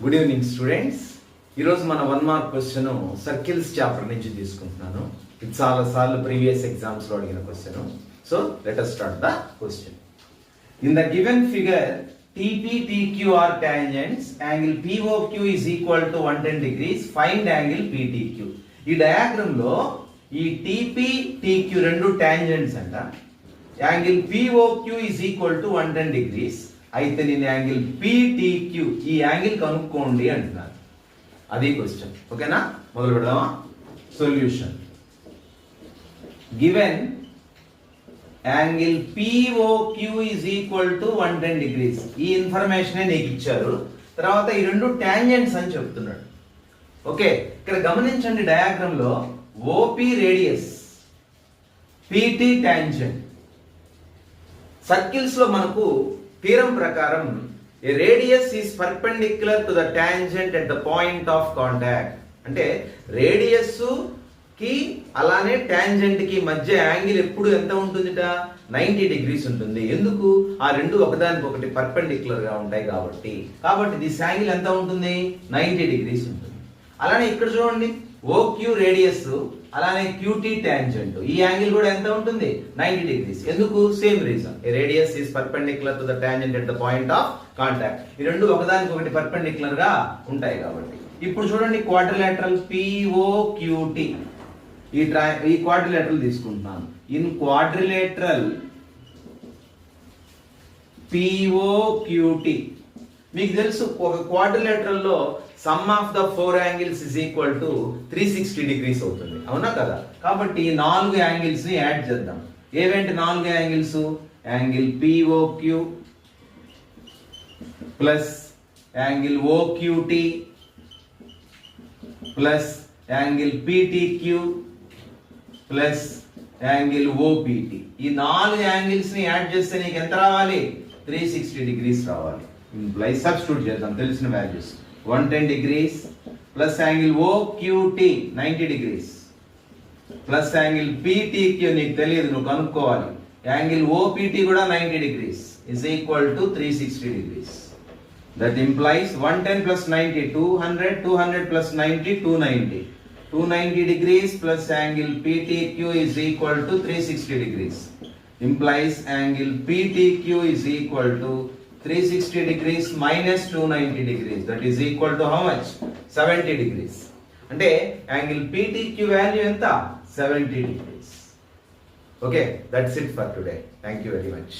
Good evening students ఈరోజు మన one mark question circles chapter నుంచి తీసుకుంటున్నాను. ఇది చాలా సార్లు ప్రీవియస్ ఎగ్జామ్స్లో అడిగిన question so let us start the question in the given figure TPTQR tangents. Angle POQ is equal to 110 degrees. Find angle PTQ ఈ డయాగ్రామ్లో ఈ TP రెండు టాంజెంట్స్ అంట. Angle POQ is equal to 110 degrees. అయితే నేను angle PTQ ఈ angle కనుక్కోండి అంటున్నారు అది క్వశ్చన్ ఓకేనా? మొదలు పెడదామా? Solution given angle POQ is equal to one ten degrees ఈ ఇన్ఫర్మేషన్ నీకు ఇచ్చారు. తర్వాత ఈ రెండు ట్యాంజెంట్స్ అని చెప్తున్నాడు. ఓకే ఇక్కడ గమనించండి డయాగ్రామ్లో ఓపి రేడియస్ పిటి ట్యాంజెంట్ సర్కిల్స్లో మనకు థీరం ప్రకారం a radius is perpendicular to the tangent at the point of contact అంటే రేడియస్కి అలానే ట్యాంజెంట్కి మధ్య యాంగిల్ ఎప్పుడు ఎంత ఉంటుందిట? నైంటీ డిగ్రీస్ ఉంటుంది. ఎందుకు? ఆ రెండు ఒకదానికి ఒకటి పర్పెండిక్యులర్గా ఉంటాయి కాబట్టి. కాబట్టి దిస్ యాంగిల్ ఎంత ఉంటుంది? నైంటీ డిగ్రీస్ ఉంటుంది. అలానే ఇక్కడ చూడండి. ఓక్యూ రేడియస్ అలానే క్యూటీ ట్యాంజెంట్ ఈ యాంగిల్ కూడా ఎంత ఉంటుంది? నైంటీ డిగ్రీస్ ఎందుకు? Same reason radius is perpendicular to the tangent at the point of contact ఈ రెండు ఒకదానికి ఒకటి పర్పెండిక్యులర్గా ఉంటాయి కాబట్టి. ఇప్పుడు చూడండి క్వాడ్రిలేటరల్ పిఓక్యూటీ ఈ ట్రై ఈ క్వాడ్రిలేటరల్ తీసుకుంటున్నాను. ఇన్ క్వాడ్రిలేటరల్ పిఓక్యూటీ మీకు తెలుసు ఒక క్వాడ్రిలేటరల్లో sum of the four angles is equal to three sixty degrees అవుతుంది. అవునా కదా? కాబట్టి ఈ నాలుగు యాంగిల్స్ని యాడ్ చేద్దాం. ఏవేంటి నాలుగు angles? Angle POQ plus angle OQT plus angle PTQ plus angle OPT ఈ నాలుగు యాంగిల్స్ని యాడ్ చేస్తే నీకు ఎంత రావాలి? త్రీ సిక్స్టీ డిగ్రీస్ రావాలి. లై సబ్స్టిట్యూట్ చేద్దాం తెలిసిన values one ten degrees plus angle OQT ninety degrees plus angle PTQ నీకు తెలియదు నువ్వు కనుక్కోవాలి. యాంగిల్ ఓపీటీ కూడా ninety degrees is equal to three sixty degrees that implies one ten plus ninety two hundred two hundred plus ninety two ninety two ninety degrees plus angle PTQ is equal to three sixty degrees implies angle PTQ is equal to 360 degrees minus 290 degrees. That is equal to how much? 70 degrees. అంటే angle PTQ value ఎంత seventy degrees okay that's it for today thank you very much